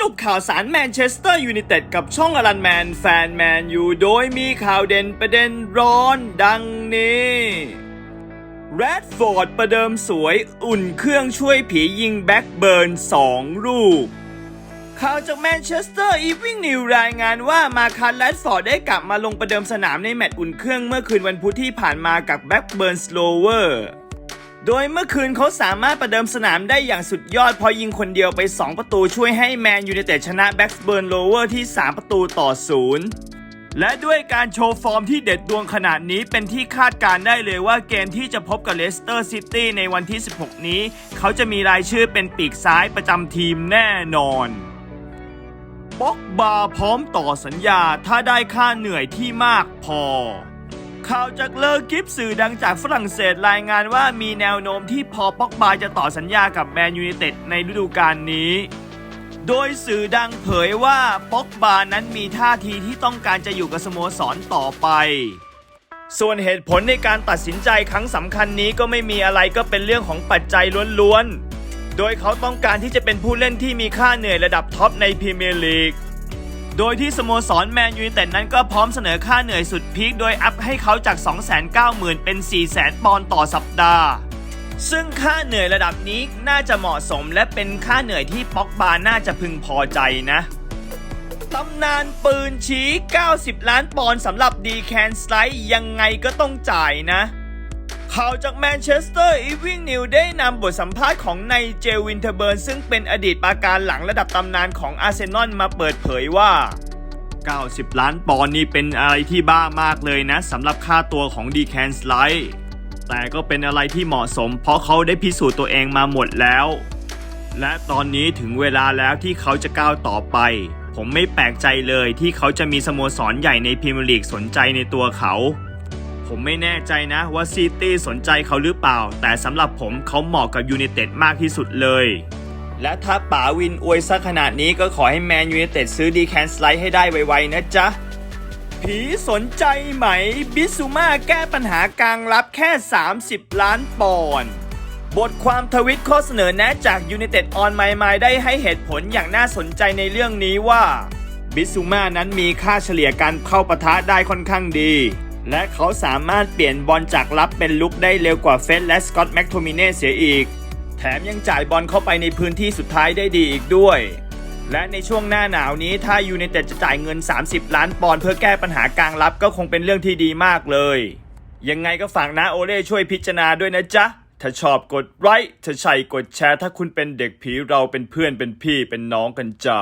รุปข่าวสารแมนเชสเตอร์ยูไนเต็ดกับช่องอลันแมนแฟนแมนยูโดยมีข่าวเด่นประเด็นร้อนดังนี้แรดฟอร์ดประเดิมสวยอุ่นเครื่องช่วยผียิงแบ็กเบิร์น 2 ลูกข่าวจากแมนเชสเตอร์อีวิ n งนิวรายงานว่ามาคาร์แรดฟอร์ดได้กลับมาลงประเดิมสนามในแมตช์อุ่นเครื่องเมื่อคืนวันพุธที่ผ่านมากับแบ็กเบิร์นสโลเวอร์ โดยเมื่อคืนเขาสามารถประเดิมสนามได้อย่างสุดยอดพอยิงคนเดียวไป 2 ประตูช่วยให้แมนยูไนเต็ดชนะแบ็กเบิร์นโลเวอร์ที่ 3 ประตูต่อศูนย์และด้วยการโชว์ฟอร์มที่เด็ดดวงขนาดนี้เป็นที่คาดการได้เลยว่าเกมที่จะพบกับเลสเตอร์ซิตี้ในวันที่ 16 นี้ เขาจะมีรายชื่อเป็นปีกซ้ายประจำทีมแน่นอนบ็อกบาพร้อมต่อสัญญาถ้าได้ค่าเหนื่อยที่มากพอ ข่าวจากเลอกิฟสื่อดังจากฝรั่งเศสรายงานว่ามีแนวโน้มที่พอป็อกบาจะต่อสัญญากับแมนยูไนเต็ดในฤดูกาลนี้ โดยสื่อดังเผยว่าป็อกบานั้นมีท่าทีที่ต้องการจะอยู่กับสโมสรต่อไป ส่วนเหตุผลในการตัดสินใจครั้งสำคัญนี้ก็ไม่มีอะไรก็เป็นเรื่องของปัจจัยล้วนๆ โดยเขาต้องการที่จะเป็นผู้เล่นที่มีค่าเหนื่อยระดับท็อปในพรีเมียร์ลีก โดยที่สโมสรแมนยูเต็ดนั้นก็พร้อมเสนอค่าเหนื่อยสุดพีคโดยอัพให้เขาจาก 290,000 เป็น 400,000 ปอนด์ต่อสัปดาห์ ซึ่งค่าเหนื่อยระดับนี้น่าจะเหมาะสมและเป็นค่าเหนื่อยที่ป็อกบาน่าจะพึงพอใจนะตำนานปืนชี้ 90 ล้านปอนด์สำหรับดีแคนสไลด์ยังไงก็ต้องจ่ายนะ ข่าวจากแมนเชสเตอร์อีวิ n งนิวได้นำบทสัมภาษณ์ของไนเจลวินเทเบิร์น ซึ่งเป็นอดีตปราการหลังระดับตำนานของอาร์เซนอลมาเปิดเผยว่า 90 ล้านปอนด์นี่เป็นอะไรที่บ้ามากเลยนะสำหรับค่าตัวของดีแคนสไลด์แต่ก็เป็นอะไรที่เหมาะสม เพราะเขาได้พิสูจน์ตัวเองมาหมดแล้ว และตอนนี้ถึงเวลาแล้วที่เขาจะก้าวต่อไป ผมไม่แปลกใจเลยที่เขาจะมีสโมสรใหญ่ในพรีเมียร์ลีกสนใจในตัวเขา ผมไม่แน่ใจนะว่าซิตี้สนใจเขาหรือเปล่า แต่สำหรับผมเขาเหมาะกับยูไนเต็ดมากที่สุดเลย และถ้าป๋าวินอวยซะขนาดนี้ก็ขอให้แมนยูไนเต็ดซื้อดีแคนสไลด์ให้ได้ไวๆนะจ๊ะ ผีสนใจไหม บิซูมาแก้ปัญหากลางรับแค่ 30 ล้านปอนด์บทความทวิตข้อเสนอแนะจาก United on My Mind ได้ให้เหตุผลอย่างน่าสนใจในเรื่องนี้ว่า บิซูมานั้นมีค่าเฉลี่ยการเข้าปะทะได้ค่อนข้างดี และเขาสามารถเปลี่ยนบอลจากรับเป็นลุกได้เร็วกว่าเฟสและสกอตแม็กโทมิเน่เสียอีก แถมยังจ่ายบอลเข้าไปในพื้นที่สุดท้ายได้ดีอีกด้วย และในช่วงหน้าหนาวนี้ถ้ายูไนเต็ดจะจ่ายเงิน 30 ล้านปอนด์เพื่อแก้ปัญหากลางรับก็คงเป็นเรื่องที่ดีมากเลย ยังไงก็ฝากนะโอเล่ช่วยพิจารณาด้วยนะจ๊ะ ถ้าชอบกดไลค์ถ้าใช่กดแชร์ ถ้าคุณเป็นเด็กผีเราเป็นเพื่อนเป็นพี่เป็นน้องกันจ้า